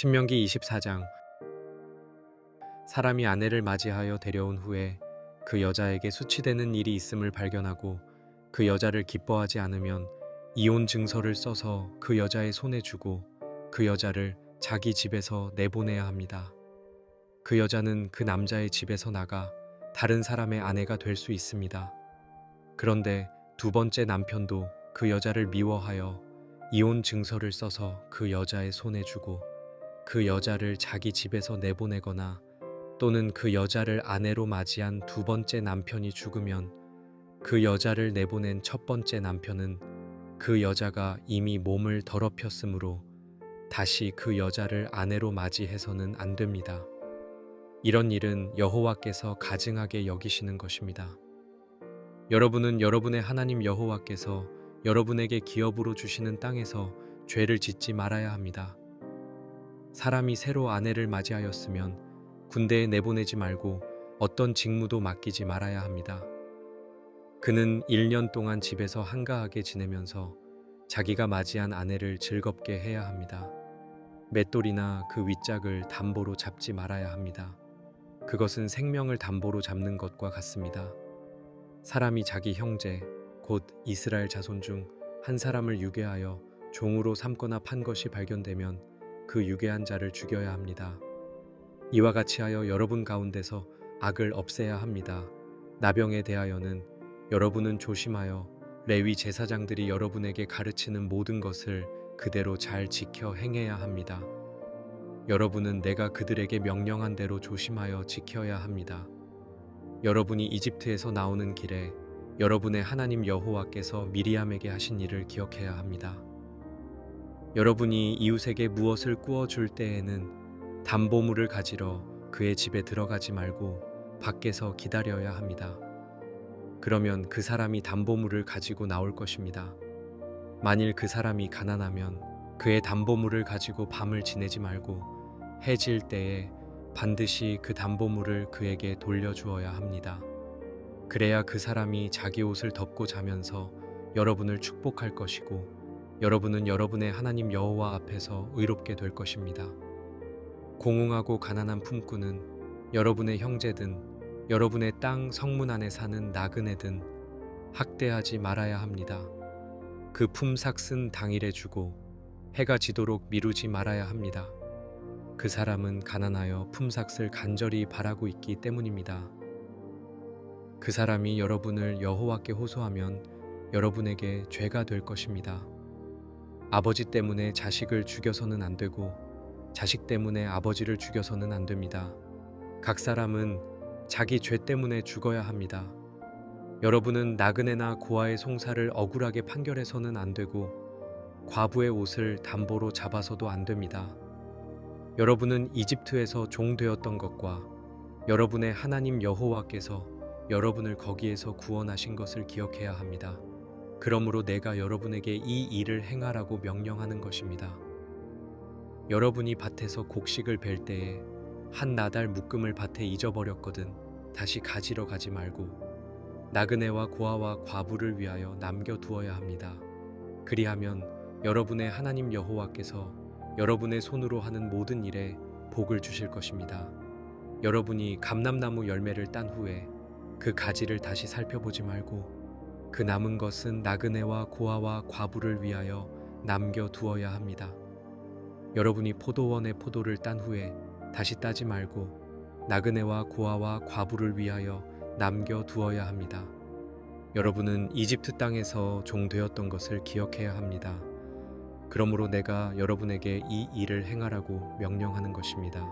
신명기 24장 사람이 아내를 맞이하여 데려온 후에 그 여자에게 수치되는 일이 있음을 발견하고 그 여자를 기뻐하지 않으면 이혼 증서를 써서 그 여자의 손에 주고 그 여자를 자기 집에서 내보내야 합니다. 그 여자는 그 남자의 집에서 나가 다른 사람의 아내가 될 수 있습니다. 그런데 두 번째 남편도 그 여자를 미워하여 이혼 증서를 써서 그 여자의 손에 주고 그 여자를 자기 집에서 내보내거나 또는 그 여자를 아내로 맞이한 두 번째 남편이 죽으면 그 여자를 내보낸 첫 번째 남편은 그 여자가 이미 몸을 더럽혔으므로 다시 그 여자를 아내로 맞이해서는 안 됩니다. 이런 일은 여호와께서 가증하게 여기시는 것입니다. 여러분은 여러분의 하나님 여호와께서 여러분에게 기업으로 주시는 땅에서 죄를 짓지 말아야 합니다. 사람이 새로 아내를 맞이하였으면 군대에 내보내지 말고 어떤 직무도 맡기지 말아야 합니다. 그는 1년 동안 집에서 한가하게 지내면서 자기가 맞이한 아내를 즐겁게 해야 합니다. 맷돌이나 그 윗짝을 담보로 잡지 말아야 합니다. 그것은 생명을 담보로 잡는 것과 같습니다. 사람이 자기 형제, 곧 이스라엘 자손 중 한 사람을 유괴하여 종으로 삼거나 판 것이 발견되면 그 유괴한 자를 죽여야 합니다. 이와 같이 하여 여러분 가운데서 악을 없애야 합니다. 나병에 대하여는 여러분은 조심하여 레위 제사장들이 여러분에게 가르치는 모든 것을 그대로 잘 지켜 행해야 합니다. 여러분은 내가 그들에게 명령한 대로 조심하여 지켜야 합니다. 여러분이 이집트에서 나오는 길에 여러분의 하나님 여호와께서 미리암에게 하신 일을 기억해야 합니다. 여러분이 이웃에게 무엇을 구워 줄 때에는 담보물을 가지러 그의 집에 들어가지 말고 밖에서 기다려야 합니다. 그러면 그 사람이 담보물을 가지고 나올 것입니다. 만일 그 사람이 가난하면 그의 담보물을 가지고 밤을 지내지 말고 해질 때에 반드시 그 담보물을 그에게 돌려주어야 합니다. 그래야 그 사람이 자기 옷을 덮고 자면서 여러분을 축복할 것이고 여러분은 여러분의 하나님 여호와 앞에서 의롭게 될 것입니다. 공웅하고 가난한 품꾼은 여러분의 형제든 여러분의 땅 성문 안에 사는 나그네든 학대하지 말아야 합니다. 그 품삯은 당일에 주고 해가 지도록 미루지 말아야 합니다. 그 사람은 가난하여 품삯을 간절히 바라고 있기 때문입니다. 그 사람이 여러분을 여호와께 호소하면 여러분에게 죄가 될 것입니다. 아버지 때문에 자식을 죽여서는 안 되고 자식 때문에 아버지를 죽여서는 안 됩니다. 각 사람은 자기 죄 때문에 죽어야 합니다. 여러분은 나그네나 고아의 송사를 억울하게 판결해서는 안 되고 과부의 옷을 담보로 잡아서도 안 됩니다. 여러분은 이집트에서 종 되었던 것과 여러분의 하나님 여호와께서 여러분을 거기에서 구원하신 것을 기억해야 합니다. 그러므로 내가 여러분에게 이 일을 행하라고 명령하는 것입니다. 여러분이 밭에서 곡식을 벨 때에 한 나달 묶음을 밭에 잊어버렸거든 다시 가지러 가지 말고 나그네와 고아와 과부를 위하여 남겨 두어야 합니다. 그리하면 여러분의 하나님 여호와께서 여러분의 손으로 하는 모든 일에 복을 주실 것입니다. 여러분이 감람나무 열매를 딴 후에 그 가지를 다시 살펴보지 말고 그 남은 것은 나그네와 고아와 과부를 위하여 남겨 두어야 합니다. 여러분이 포도원의 포도를 딴 후에 다시 따지 말고 나그네와 고아와 과부를 위하여 남겨 두어야 합니다. 여러분은 이집트 땅에서 종 되었던 것을 기억해야 합니다. 그러므로 내가 여러분에게 이 일을 행하라고 명령하는 것입니다.